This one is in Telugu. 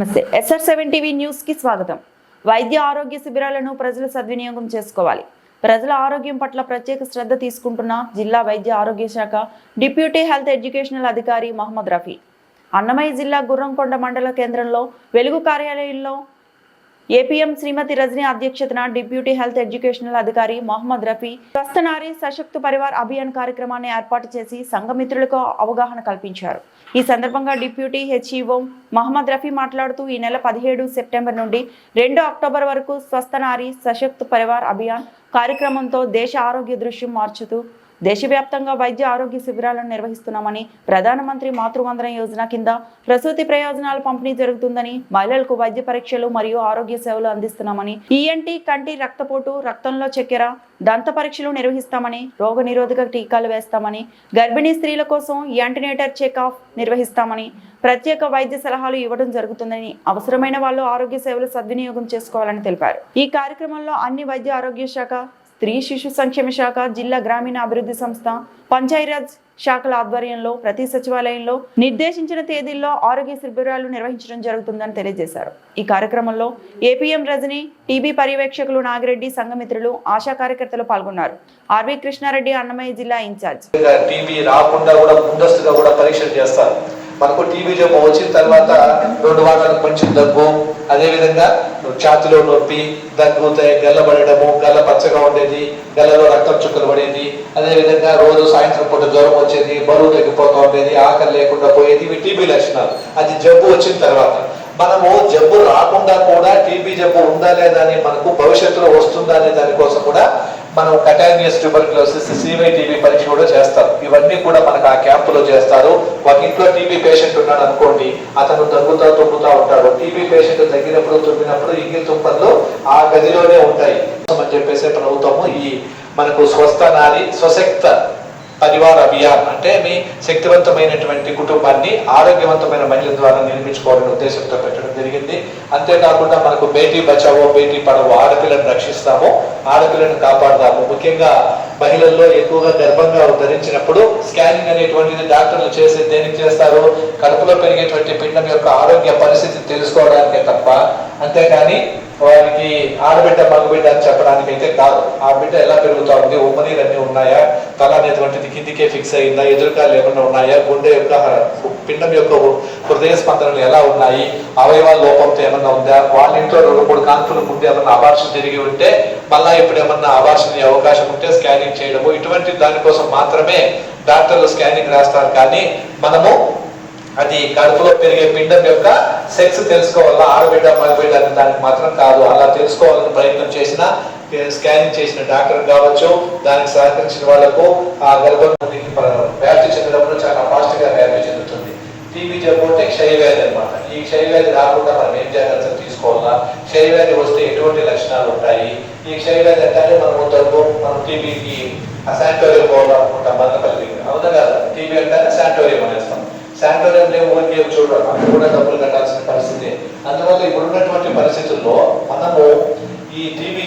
నమస్తే. ఎస్ఆర్ సెవెన్ టీవీ న్యూస్కి స్వాగతం. వైద్య ఆరోగ్య శిబిరాలను ప్రజలు సద్వినియోగం చేసుకోవాలి. ప్రజల ఆరోగ్యం పట్ల ప్రత్యేక శ్రద్ధ తీసుకుంటున్న జిల్లా వైద్య ఆరోగ్య శాఖ డిప్యూటీ హెల్త్ ఎడ్యుకేషనల్ అధికారి మహమ్మద్ రఫీ. అన్నమయ్య జిల్లా గుర్రంకొండ మండల కేంద్రంలో వెలుగు కార్యాలయంలో ఏపీఎం శ్రీమతి రజనీ అధ్యక్షతన డిప్యూటీ హెల్త్ ఎడ్యుకేషనల్ అధికారి మొహమ్మద్ రఫీ స్వస్థ నారీ సశక్త పరివార్ అభియాన్ కార్యక్రమాన్ని ఏర్పాటు చేసి సంఘమిత్రులకు అవగాహన కల్పించారు. ఈ సందర్భంగా డిప్యూటీ హెచ్ఈఓ మహమ్మద్ రఫీ మాట్లాడుతూ ఈ నెల పదిహేడు సెప్టెంబర్ నుండి రెండు అక్టోబర్ వరకు స్వస్థ నారీ సశక్త పరివార్ అభియాన్ కార్యక్రమంతో దేశ ఆరోగ్య దృశ్యం మార్చుతూ దేశవ్యాప్తంగా వైద్య ఆరోగ్య శిబిరాలను నిర్వహిస్తున్నామని ప్రధానమంత్రి మాతృవందన యోజన కింద ప్రసూతి ప్రయోజనాల పంపిణీ జరుగుతుందని మహిళలకు వైద్య పరీక్షలు మరియు ఆరోగ్య సేవలు అందిస్తున్నామని ఈఎన్టీ కంటి రక్తపోటు రక్తంలో చక్కెర దంత పరీక్షలు నిర్వహిస్తామని రోగ నిరోధక టీకాలు వేస్తామని గర్భిణీ స్త్రీల కోసం యాంటినేటర్ చెక్ నిర్వహిస్తామని ప్రత్యేక వైద్య సలహాలు ఇవ్వడం జరుగుతుందని అవసరమైన వాళ్ళు ఆరోగ్య సేవలు సద్వినియోగం చేసుకోవాలని తెలిపారు. ఈ కార్యక్రమంలో అన్ని వైద్య ఆరోగ్య శాఖ స్త్రీ శిశు సంక్షేమ శాఖ జిల్లా గ్రామీణ అభివృద్ధి సంస్థ పంచాయరాజ్ శాఖల ఆధ్వర్యంలో ప్రతి సచివాలయంలో నిర్దేశించిన తేదీల్లో ఆరోగ్య శిబిరాలు నిర్వహించడం జరుగుతుందని తెలియజేశారు. ఈ కార్యక్రమంలో ఏపీఎం రజని టీబీ పర్యవేక్షకులు నాగిరెడ్డి సంఘమిత్రులు ఆశా కార్యకర్తలు పాల్గొన్నారు. ఆర్వి కృష్ణారెడ్డి అన్నమయ్య జిల్లా ఇన్ఛార్జ్. టీబీ రాకుండా కూడా ముందస్తుగా కూడా పరీక్షలు చేస్తారు. మనకు టీబీ జబ్బు వచ్చిన తర్వాత రెండు వారాలకు కొంచెం దగ్గు అదేవిధంగా ఛాతిలో నొప్పి దగ్గు గల్లబడము గల్ల పచ్చగా ఉండేది గల్లలో రక్తం చుక్కలు పడేది అదేవిధంగా రోజు సాయంత్రం పూట జ్వరం వచ్చేది బరువు తగ్గిపోతూ ఉండేది ఆకలి లేకుండా పోయేది ఇవి టీబీ లక్షణాలు. అది జబ్బు వచ్చిన తర్వాత. మనము జబ్బు రాకుండా కూడా టీబీ జబ్బు ఉందా లేదా అని మనకు భవిష్యత్తులో వస్తుందా అనే దానికోసం కూడా మనం కటానియస్ ట్యూబర్క్లోసిస్ సివై టీబీ పరీక్ష కూడా చేస్తారు. ఇవన్నీ కూడా మనకు ఆ క్యాంపులో చేస్తారు. ఒక ఇంట్లో టీబీ పేషెంట్ ఉన్నాడు అనుకోండి అతను దగ్గుతా తుమ్ముతా ఉంటాడు. టీబీ పేషెంట్ తగ్గినప్పుడు తుమ్మినప్పుడు ఇంగిల్ తుప్పల్లో ఆ గదిలోనే ఉంటాయి. అని చెప్పేసి ప్రభుత్వము ఈ మనకు స్వస్థ నారి స్వశక్త పరివార అభియాన్ అంటే మీ శక్తివంతమైనటువంటి కుటుంబాన్ని ఆరోగ్యవంతమైన మహిళల ద్వారా నిర్మించుకోవాలనే ఉద్దేశంతో పెట్టడం జరిగింది. అంతేకాకుండా మనకు బేటీ బచావో బేటీ పడవో ఆడపిల్లను రక్షిస్తాము ఆడపిల్లను కాపాడదాము. ముఖ్యంగా మహిళల్లో ఎక్కువగా గర్భంగా ధరించినప్పుడు స్కానింగ్ అనేటువంటిది డాక్టర్లు చేసి దేనికి చేస్తారు కడుపులో పెరిగేటువంటి పిండం యొక్క ఆరోగ్య పరిస్థితి తెలుసుకోవడానికే తప్ప అంతేకాని వారికి ఆడబిడ్డ మగబిడ్డ అని చెప్పడానికి అయితే కాదు. ఆ బిడ్డ ఎలా పెరుగుతా ఉంది? ఉమ్మనీరు అన్ని ఉన్నాయా? తల అనేటువంటిది కిందికే ఫిక్స్ అయిందా? ఎదురుకాలు ఏమన్నా ఉన్నాయా? గుండె యొక్క పిండం యొక్క హృదయ స్పందనలు ఎలా ఉన్నాయి? అవయవాల లోపంతో ఏమన్నా ఉందా? వాళ్ళ ఇంట్లో రెండు మూడు కాన్పుల ముందు ఏమన్నా అబార్షన్ జరిగి ఉంటే మళ్ళా ఇప్పుడు ఏమన్నా అబార్షన్ అవకాశం ఉంటే స్కానింగ్ చేయడము ఇటువంటి దానికోసం మాత్రమే డాక్టర్లు స్కానింగ్ రాస్తారు. కానీ మనము అది కడుపులో పెరిగే పిండం యొక్క సెక్స్ తెలుసుకోవాలా? ఆడబిడ్డ మగబిడ్డ అనే దానికి మాత్రం కాదు. అలా తెలుసుకోవాలని ప్రయత్నం చేసిన స్కానింగ్ చేసిన డాక్టర్ కావచ్చు దానికి సహకరించిన వాళ్ళకు ఆ గర్భం వ్యాప్తి చెందడంలో చాలా ఫాస్ట్గా వ్యాప్తి చెందుతుంది. టీబీ జబ్బు అంటే క్షయవ్యాధి అనమాట ఈ క్షయవ్యాధి రాకుండా మనం ఏం జాగ్రత్తలు తీసుకోవాలా? క్షయవ్యాధి వస్తే ఎటువంటి లక్షణాలు ఉంటాయి? ఈ క్షయవ్యాధి అంటే మనం దగ్గు మనం టీబీకి శానిటోరియం పోవాలనుకుంటాం బందపల్లి అవునా కదా? టీబీ అంటే శానిటోరియం అనేస్తాం. శానిటోరియం లేవు ఊరికే చూడడం అక్కడ కూడా డబ్బులు కట్టాల్సిన పరిస్థితి. అందువల్ల ఇప్పుడున్నటువంటి పరిస్థితుల్లో మనము ఈ టీబీ